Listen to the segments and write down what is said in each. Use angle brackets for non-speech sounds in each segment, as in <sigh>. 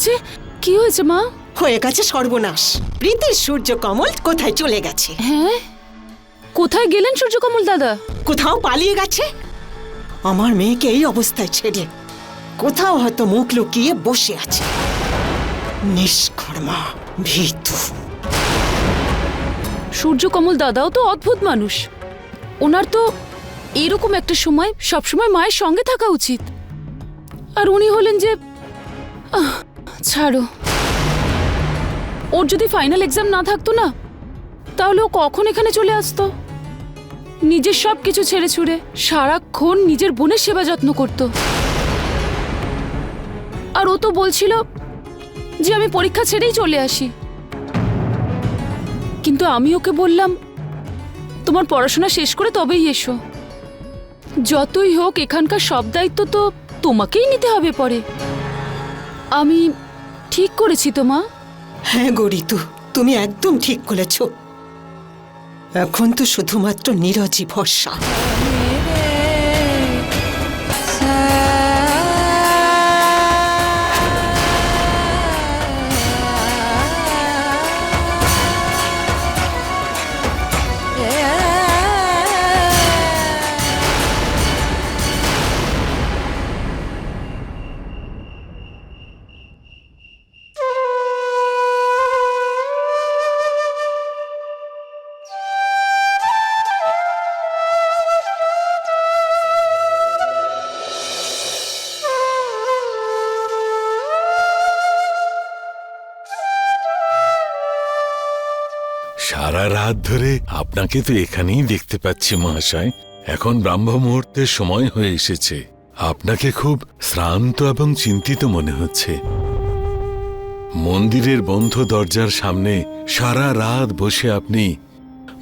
হয়েছে? কি হয়েছে মা? হয়ে গেছে সর্বনাশ। প্রীতির সূর্য কমল কোথায় চলে গেছে? হ্যাঁ? কোথায় গেলেন সূর্যকমল দাদা? কোথাও পালিয়ে গেছে? আমার মেয়েকে এই অবস্থায় ছেড়ে কোথাও হয়তো মুখ লুকিয়ে বসে আছে। নিষ্কর্মা ভীতু। সূর্যকমল দাদাও তো অদ্ভুত মানুষ। ওনার তো এরকম একটা সময় সবসময় মায়ের সঙ্গে থাকা উচিত। আর উনি হলেন যে আহ, ছাড়ো। ওর যদি ফাইনাল এক্সাম না থাকতো না, তাহলে ও কখন এখানে চলে আসতো? নিজের সব কিছু ছেড়ে ছুড়ে সারাক্ষণ নিজের বোনের সেবা যত্ন করত। আর ও তো বলছিল যে আমি পরীক্ষা ছেড়েই চলে আসি। কিন্তু আমি ওকে বললাম, তোমার পড়াশোনা শেষ করে তবেই এসো। যতই হোক, এখানকার সব দায়িত্ব তো তোমাকেই নিতে হবে পরে। আমি ঠিক করেছি তো, মা? হ্যাঁ গরিতু তুমি একদম ঠিক করেছ এখন তো শুধুমাত্র নিরজি ভরসা। সারা রাত ধরে আপনাকে তো এখানেই দেখতে পাচ্ছি, মহাশয়। এখন ব্রাহ্ম মুহূর্তের সময় হয়ে এসেছে। আপনাকে খুব শ্রান্ত এবং চিন্তিত মনে হচ্ছে। মন্দিরের বন্ধ দরজার সামনে সারা রাত বসে আপনি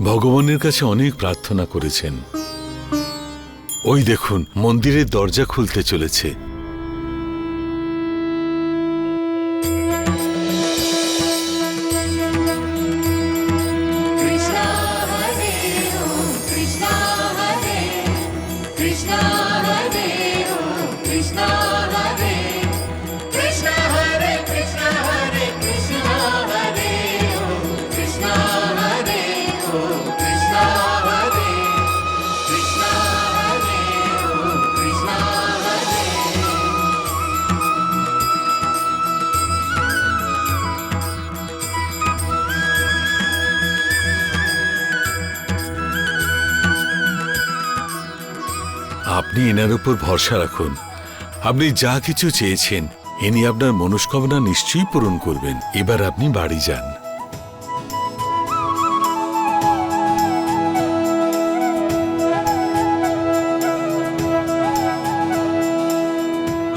ভগবানের কাছে অনেক প্রার্থনা করেছেন। ওই দেখুন, মন্দিরের দরজা খুলতে চলেছে। আপনি এনার উপর ভরসা রাখুন। আপনি যা কিছু চেয়েছেন, ইনি আপনার মনস্কামনা নিশ্চয়ই পূরণ করবেন। এবার আপনি বাড়ি যান।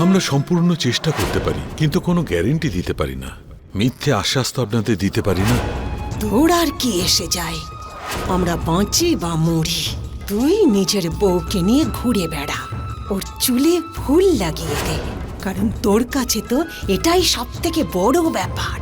আমরা সম্পূর্ণ চেষ্টা করতে পারি, কিন্তু কোনো গ্যারেন্টি দিতে পারি না। মিথ্যে আশ্বাস তো আপনাদের দিতে পারি না। তোর আর কি এসে যায়? আমরা বাঁচি বা মরি? তুই নিজের বউকে নিয়ে ঘুরে বেড়া। ওর চুলে ফুল লাগিয়ে দে, কারণ তোর কাছে তো এটাই সব থেকে বড় ব্যাপার।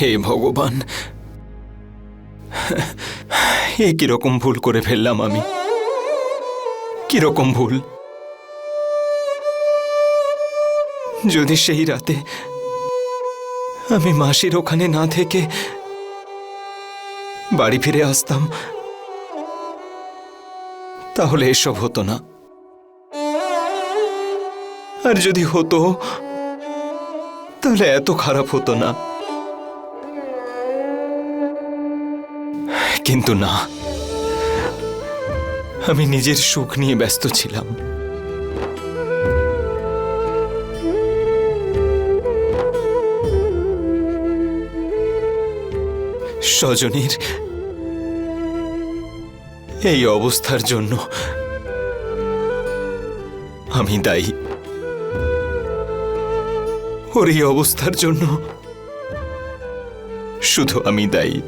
হে ভগবান। এ কীরকম ভুল করে ফেললাম আমি? কীরকম ভুল? যদি সেই রাতে আমি মাসির ওখানে না থেকে বাড়ি ফিরে আসতাম, তাহলে এসব হতো না। আর যদি হতো, তাহলে এত খারাপ হতো না। কিন্তু না। আমি নিজের সুখ নিয়ে ব্যস্ত ছিলাম। স্বজনীর এই অবস্থার জন্য আমি দায়ী। ওর এই অবস্থার জন্য শুধু আমি দায়ী।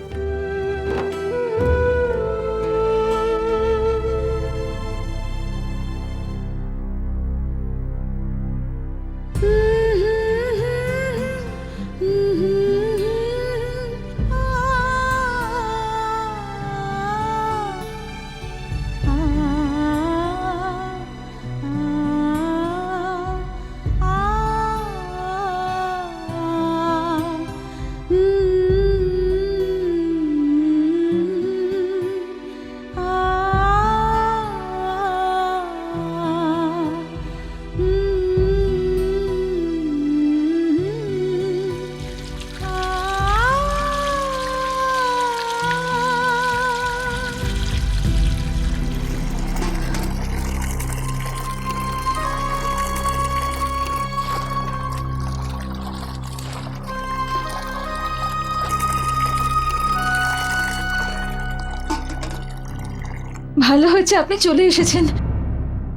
ভালো হয়েছে আপনি চলে এসেছেন।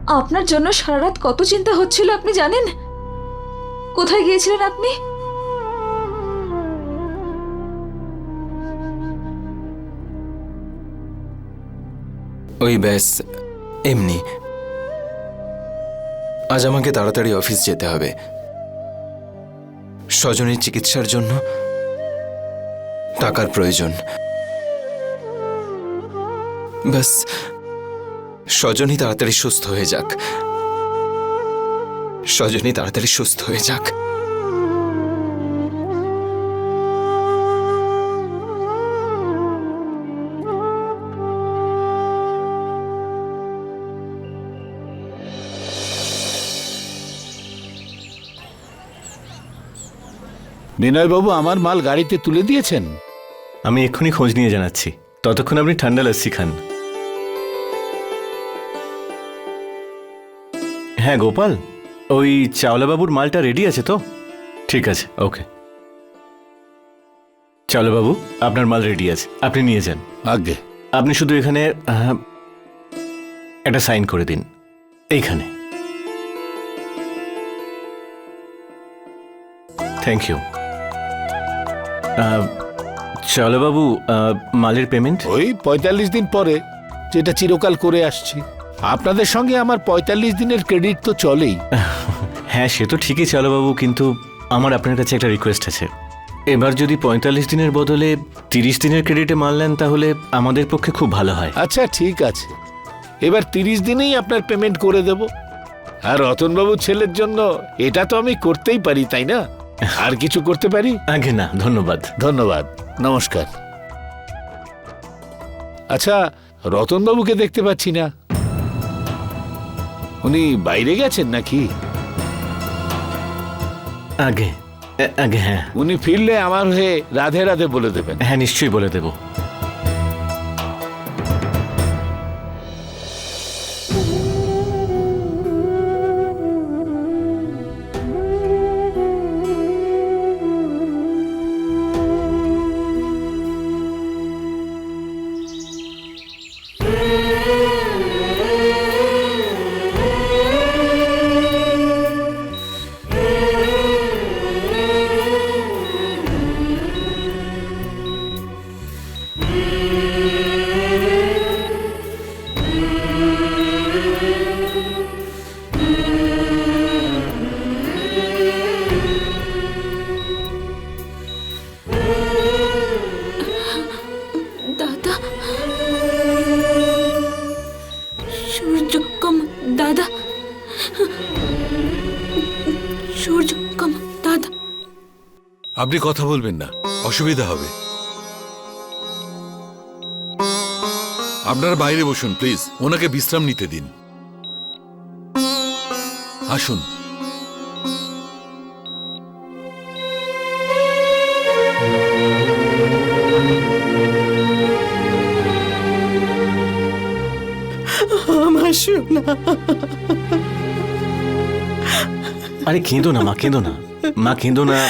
আপনার জন্য সারা রাত কত চিন্তা হচ্ছিল, আপনি জানেন? কোথায় গিয়েছিলেন আপনি? ওই ব্যাস, এমনি। আজ আমাকে তাড়াতাড়ি অফিস যেতে হবে। স্বজনের চিকিৎসার জন্য টাকার প্রয়োজন। ব্যাস। স্বজনই তাড়াতাড়ি সুস্থ হয়ে যাক। স্বজনই তাড়াতাড়ি সুস্থ হয়ে যাক। বিনয়বাবু আমার মাল গাড়িতে তুলে দিয়েছেন? আমি এক্ষুনি খোঁজ নিয়ে জানাচ্ছি। ততক্ষণ আপনি ঠান্ডা লস্যি খান। হ্যাঁ গোপাল। ওই চাওলাবাবুর মালটা রেডি আছে তো? ঠিক আছে ওকে চাওলাবাবু আপনার মাল রেডি আছে। আপনি নিয়ে যান। আগে আপনি শুধু এখানে একটা সাইন করে দিন। এইখানে। থ্যাংক ইউ চাওলাবাবু আহ, মালের পেমেন্ট ওই পঁয়তাল্লিশ দিন পরে যেটা চিরকাল করে আসছি। আপনাদের সঙ্গে আমার পঁয়তাল্লিশ দিনের ক্রেডিট তো চলেই। হ্যাঁ সে তো ঠিকই চলো বাবু কিন্তু আমার আপনার কাছে একটা রিকোয়েস্ট আছে। এবার যদি পঁয়তাল্লিশ দিনের বদলে তিরিশ দিনের ক্রেডিটে মাল নেন তাহলে আমাদের পক্ষে খুব ভালো হয়। আচ্ছা ঠিক আছে। এবার তিরিশ দিনেই আপনার পেমেন্ট করে দেব। আর রতনবাবুর ছেলের জন্য এটা তো আমি করতেই পারি তাই না? <laughs> আর কিছু করতে পারি? আগে না ধন্যবাদ। ধন্যবাদ নমস্কার। আচ্ছা রতনবাবুকে দেখতে পাচ্ছি না। উনি বাইরে গেছেন নাকি? আগে আগে হ্যাঁ। উনি ফিরলে আমার হয়ে রাধে রাধে বলে দেবেন। হ্যাঁ নিশ্চয়ই বলে দেব। আপনি কথা বলবেন না। অসুবিধা হবে। আপনারা বাইরে বসুন প্লিজ। ওনাকে বিশ্রাম নিতে দিন। আসুন। আমার আরে কেঁদো না মা কেঁদো না। মা কেঁদো না।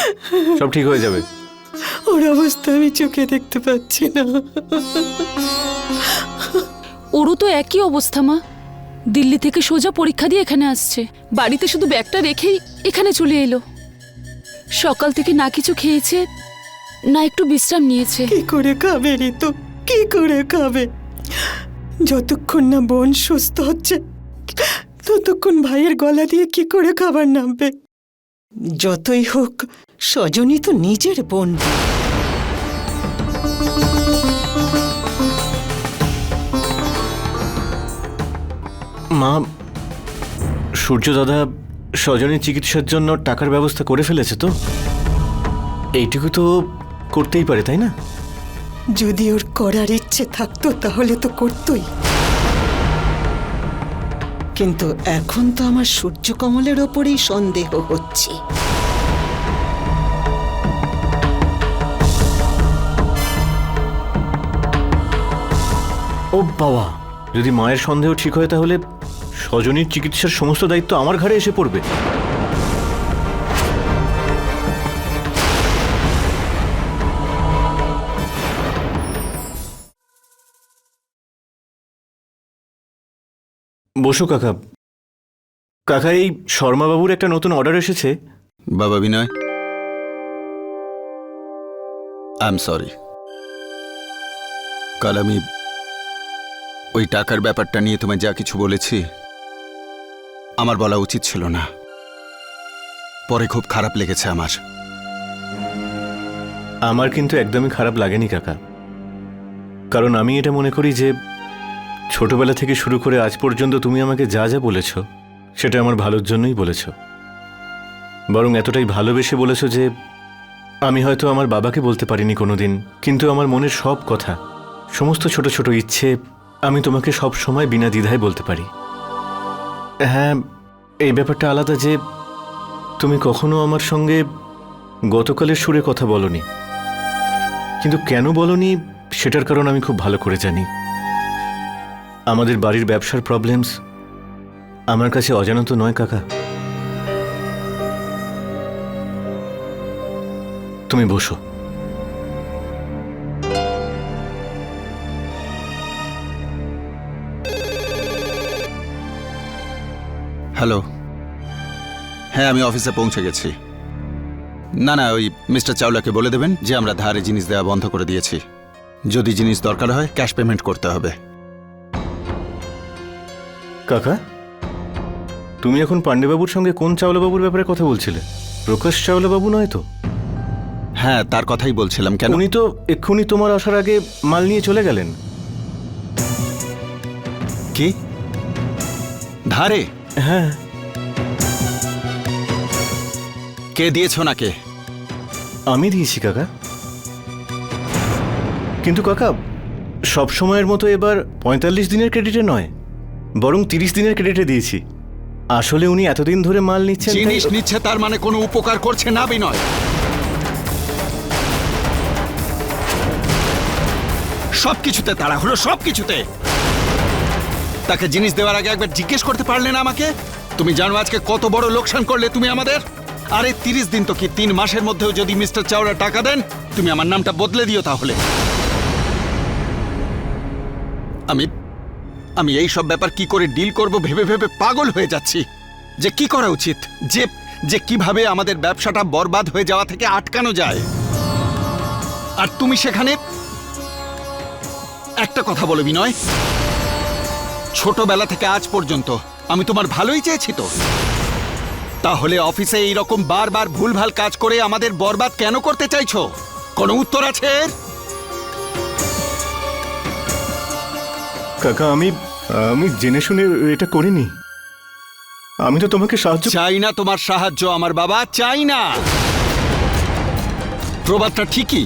সব ঠিক হয়ে যাবে। ওর অবস্থা আমি চোখে দেখতে পাচ্ছি না। ওরও তো একই অবস্থা মা। দিল্লি থেকে সোজা পরীক্ষা দিয়ে এখানে আসছে। বাড়িতে শুধু ব্যাগটা রেখেই এখানে চলে এলো। সকাল থেকে না কিছু খেয়েছে না একটু বিশ্রাম নিয়েছে। কি করে খাবে ঋতু কি করে খাবে? যতক্ষণ না বোন সুস্থ হচ্ছে ততক্ষণ ভাইয়ের গলা দিয়ে কি করে খাবার নামবে? যতই হোক সজনী তো নিজের বোন মা সূর্য দাদা স্বজনের চিকিৎসার জন্য টাকার ব্যবস্থা করে ফেলেছে তো? এইটুকু তো করতেই পারে তাই না? যদি ওর করার ইচ্ছে থাকতো তাহলে তো করতই। কিন্তু এখন তো আমার সূর্যকমলের ওপরেই সন্দেহ হচ্ছে। ও বাবা, যদি মায়ের সন্দেহ ঠিক হয় তাহলে স্বজনীর চিকিৎসার সমস্ত দায়িত্ব আমার ঘাড়ে এসে পড়বে। বসো কাকা। কাকা এই শর্মাবাবুর একটা নতুন অর্ডার এসেছে। বাবা বিনয় আই এম সরি কাল আমি ওই টাকার ব্যাপারটা নিয়ে তোমায় যা কিছু বলেছি আমার বলা উচিত ছিল না। পরে খুব খারাপ লেগেছে আমার। আমার কিন্তু একদমই খারাপ লাগেনি কাকা। কারণ আমি এটা মনে করি যে ছোটবেলা থেকে শুরু করে আজ পর্যন্ত তুমি আমাকে যা যা বলেছ, সেটা আমার ভালোর জন্যই বলেছ। বরং এতটাই ভালোবেসে বলেছ যে, আমি হয়তো আমার বাবাকে বলতে পারিনি কোনোদিন, কিন্তু আমার মনের সব কথা, সমস্ত ছোট ছোট ইচ্ছে, আমি তোমাকে সব সময় বিনা দ্বিধায় বলতে পারি। হ্যাঁ এই ব্যাপারটা আলাদা যে, তুমি কখনো আমার সঙ্গে গতকালের সুরে কথা বলনি। কিন্তু কেন বলনি, সেটার কারণ আমি খুব ভালো করে জানি। আমাদের বাড়ির ব্যবসার প্রবলেমস আমার কাছে অজানত নয়, কাকা। তুমি বসো। হ্যালো হ্যাঁ আমি অফিসে পৌঁছে গেছি। না না, ওই মিস্টার চাওলাকে বলে দেবেন যে আমরা ধারে জিনিস দেওয়া বন্ধ করে দিয়েছি। যদি জিনিস দরকার হয় ক্যাশ পেমেন্ট করতে হবে। কাকা? তুমি এখন পাণ্ডেবাবুর সঙ্গে কোন চাওলাবাবুর ব্যাপারে কথা বলছিলে? প্রকাশ চাওলাবাবু নয় তো? হ্যাঁ তার কথাই বলছিলাম কেন? উনি তো এক্ষুনি তোমার আসার আগে মাল নিয়ে চলে গেলেন। কি? ধারে? হ্যাঁ। কে দিয়েছ নাকে আমি দিয়েছি কাকা। কিন্তু কাকা সব সময়ের মতো এবার পঁয়তাল্লিশ দিনের ক্রেডিটে নয়। বরং তিরিশ দিনের ক্রেডিটে দিয়েছি। আসলে উনি এতদিন ধরে মাল নিচ্ছেন জিনিস নিচ্ছে তার মানে কোনো উপকার করছে না বিনয়। সবকিছুতে তারা হলো সবকিছুতে। তাকে জিনিস দেওয়ার আগে একবার জিজ্ঞেস করতে পারলে না আমাকে? তুমি জানো আজকে কত বড় লোকসান করলে তুমি আমাদের? আরে, তিরিশ দিন তো কি তিন মাসের মধ্যেও যদি মিস্টার চাওড়া টাকা দেন, তুমি আমার নামটা বদলে দিও তাহলে। আমি আমি এই সব ব্যাপার কি করে ডিল করব ভেবে ভেবে পাগল হয়ে যাচ্ছি। যে কি করা উচিত? যে যে কীভাবে আমাদের ব্যবসাটা বরবাদ হয়ে যাওয়া থেকে আটকানো যায়? আর তুমি সেখানে একটা কথা বলো বিনয়। ছোটবেলা থেকে আজ পর্যন্ত আমি তোমার ভালোই চেয়েছি তো। তাহলে অফিসে এই রকম বারবার ভুলভাল কাজ করে আমাদের বরবাদ কেন করতে চাইছো? কোনো উত্তর আছে এর? কাকা, আমি আমি জেনে শুনে এটা করিনি। আমি তো তোমাকে সাহায্য চাই না তোমার সাহায্য, আমার বাবা, চাই না। প্রবাদটা ঠিকই।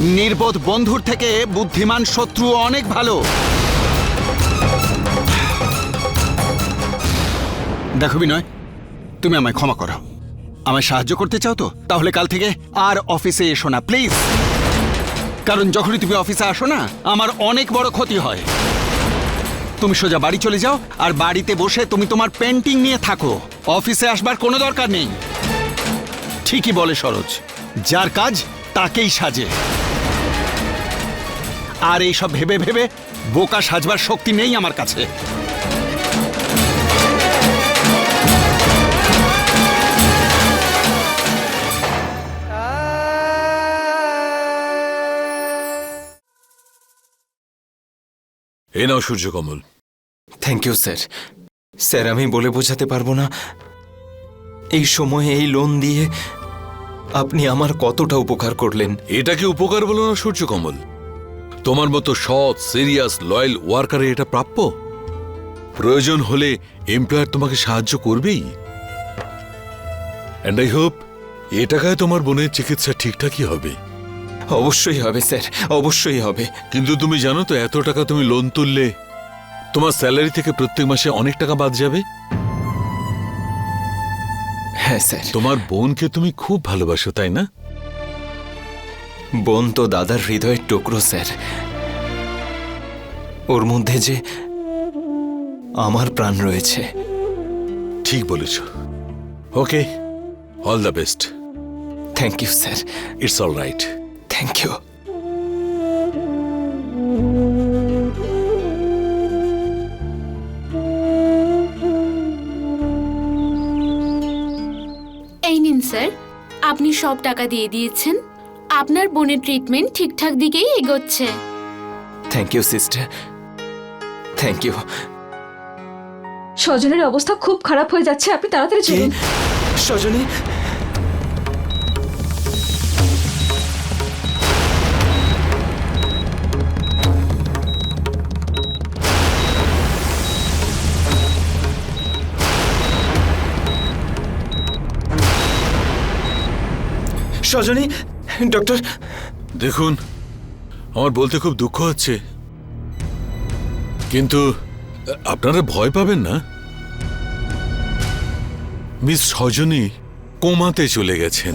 নির্বোধ বন্ধুর থেকে বুদ্ধিমান শত্রু অনেক ভালো। দেখো বিনয়, তুমি আমায় ক্ষমা করো। আমায় সাহায্য করতে চাও তো? তাহলে কাল থেকে আর অফিসে এসো না, প্লিজ। কারণ যখনই তুমি অফিসে আসো না, আমার অনেক বড় ক্ষতি হয়। তুমি সোজা বাড়ি চলে যাও, আর বাড়িতে বসে তুমি তোমার পেন্টিং নিয়ে থাকো। অফিসে আসবার কোনো দরকার নেই। ঠিকই বলে সরোজ। যার কাজ তাকেই সাজে। আর এইসব ভেবে ভেবে বোকা সাজবার শক্তি নেই আমার কাছে। এ নাও সূর্যকমল থ্যাংক ইউ স্যার স্যার আমি বলে বোঝাতে পারব না। এই সময়ে এই লোন দিয়ে আপনি আমার কতটা উপকার করলেন? এটাকে উপকার বলো না সূর্যকমল তোমার মতো সৎ সিরিয়াস লয়াল ওয়ার্কারে এটা প্রাপ্য? প্রয়োজন হলে এমপ্লয়ার তোমাকে সাহায্য করবেই। অ্যান্ড আই হোপ এ টাকায় তোমার বোনের চিকিৎসা ঠিকঠাকই হবে। অবশ্যই হবে স্যার অবশ্যই হবে। কিন্তু তুমি জানো তো এত টাকা তুমি লোন তুললে তোমার স্যালারি থেকে প্রত্যেক মাসে অনেক টাকা বাদ যাবে? হ্যাঁ স্যার। তোমার বোনকে তুমি খুব ভালোবাসো তাই না? বোন তো দাদার হৃদয়ের টুকরো স্যার। ওর মধ্যে যে আমার প্রাণ রয়েছে। ঠিক বলেছ। Okay all the best thank you sir. It's all right thank you এই নিন স্যার। আপনি সব টাকা দিয়ে দিয়েছেন। আপনার বোনের ট্রিটমেন্ট ঠিকঠাক দিকেই এগোচ্ছে। Thank you sister thank you স্বজনের অবস্থা খুব খারাপ হয়ে যাচ্ছে। আপনি তাড়াতাড়ি চলুন। সজনী সজনী, ডক্টর। দেখুন, আমার বলতে খুব দুঃখ হচ্ছে। কিন্তু, আপনারা ভয় পাবেন না। মিস সজনী কোমাতে চলে গেছেন।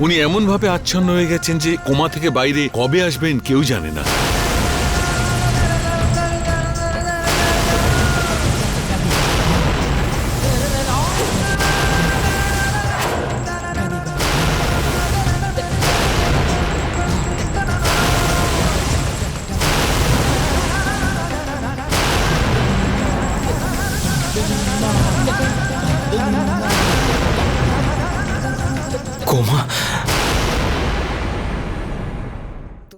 উনি এমনভাবে আচ্ছন্ন হয়ে গেছেন যে কোমা থেকে বাইরে কবে আসবেন কেউ জানে না।